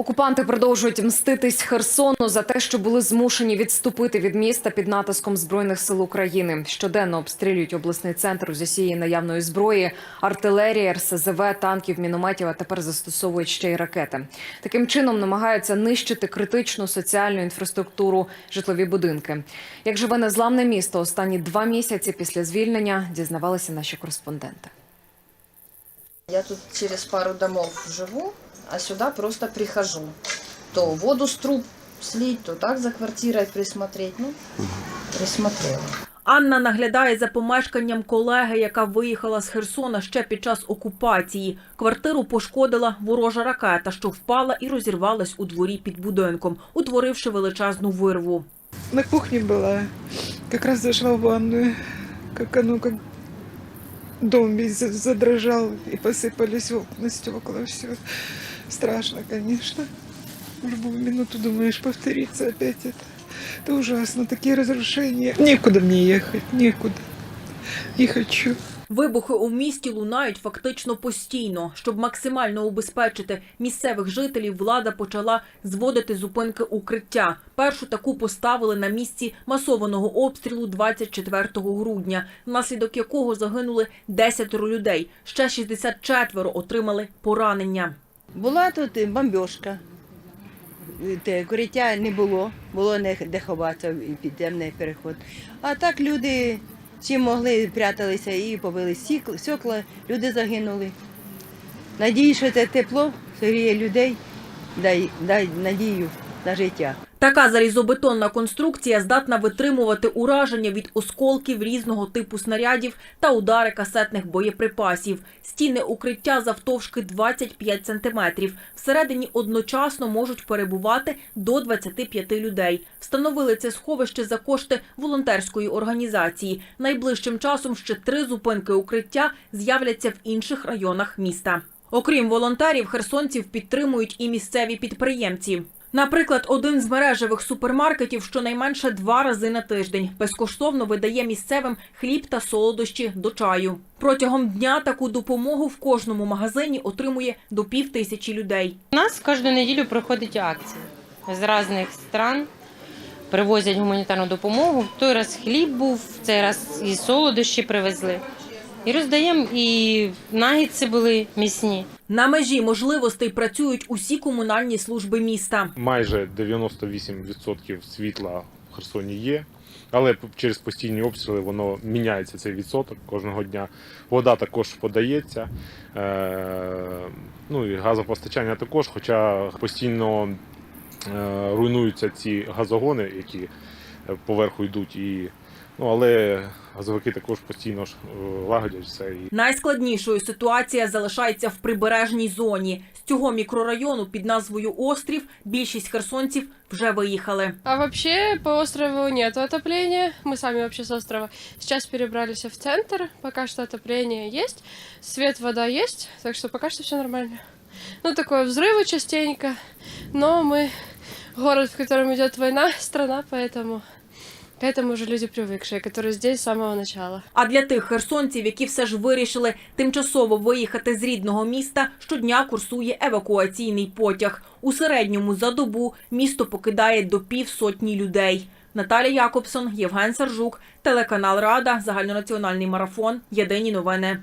Окупанти продовжують мститись Херсону за те, що були змушені відступити від міста під натиском збройних сил України. Щоденно обстрілюють обласний центр з усієї наявної зброї, артилерії, РСЗВ, танків, мінометів. А тепер застосовують ще й ракети. Таким чином намагаються нищити критичну соціальну інфраструктуру, житлові будинки. Як живе незламне місто останні два місяці після звільнення, дізнавалися наші кореспонденти. Я тут через пару домов живу, а сюда просто прихожу. То воду с труб слить, то так за квартирой присмотреть. Ну, присмотрела. Анна наглядає за помешканням колеги, яка виїхала з Херсона ще під час окупації. Квартиру пошкодила ворожа ракета, що впала і розірвалась у дворі під будинком, утворивши величезну вирву. На кухне была, как раз зашла в ванную, как оно, как дом весь за- задрожал, и посыпались окна, стекла, все. Страшно, конечно. В любую минуту думаешь, повторится опять это. Это ужасно, такие разрушения. Некуда мне ехать, некуда. Не хочу. Вибухи у місті лунають фактично постійно. Щоб максимально убезпечити місцевих жителів, влада почала зводити зупинки укриття. Першу таку поставили на місці масованого обстрілу 24 грудня, внаслідок якого загинули 10 людей. Ще 64 отримали поранення. Була тут бомбьошка. Укриття не було, було не де ховатися і підземний переход. А так люди чим могли пряталися і побили сікла, сікла, люди загинули. Надію, що це тепло согріє людей, дай, дай надію на життя. Така залізобетонна конструкція здатна витримувати ураження від осколків різного типу снарядів та удари касетних боєприпасів. Стіни укриття завтовшки 25 сантиметрів. Всередині одночасно можуть перебувати до 25 людей. Встановили це сховище за кошти волонтерської організації. Найближчим часом ще три зупинки укриття з'являться в інших районах міста. Окрім волонтерів, херсонців підтримують і місцеві підприємці. Наприклад, один з мережевих супермаркетів щонайменше два рази на тиждень безкоштовно видає місцевим хліб та солодощі до чаю. Протягом дня таку допомогу в кожному магазині отримує до пів тисячі людей. У нас кожну неділю проходить акція з різних стран. Привозять гуманітарну допомогу. В той раз хліб був, в цей раз і солодощі привезли. І роздаємо, і нагідці були місні. На межі можливостей працюють усі комунальні служби міста. майже 98% світла в Херсоні є. Але через постійні обстріли воно міняється цей відсоток кожного дня. Вода також подається, е, ну і газопостачання також, хоча постійно е, руйнуються ці газогони, які е, поверху йдуть. І, ну, але газовики також постійно ж е, лагодять все. І Найскладнішою ситуація залишається в прибережній зоні. З цього мікрорайону під назвою Острів більшість херсонців вже виїхали. А вообще по острову нет отопления. Мы сами вообще с острова. Сейчас перебрались в центр. Пока что отопление есть. Свет, вода есть. Так что пока что все нормально. Ну, такое взрывы частенько. Но мы город, в котором идет война, страна, поэтому к этому уже люди привыкшие, которые здесь с самого начала. А для тих херсонців, які все ж вирішили тимчасово виїхати з рідного міста, щодня курсує евакуаційний потяг. У середньому за добу місто покидає до півсотні людей. Наталія Якобсон, Євген Саржук, телеканал Рада, загальнонаціональний марафон. Єдині новини.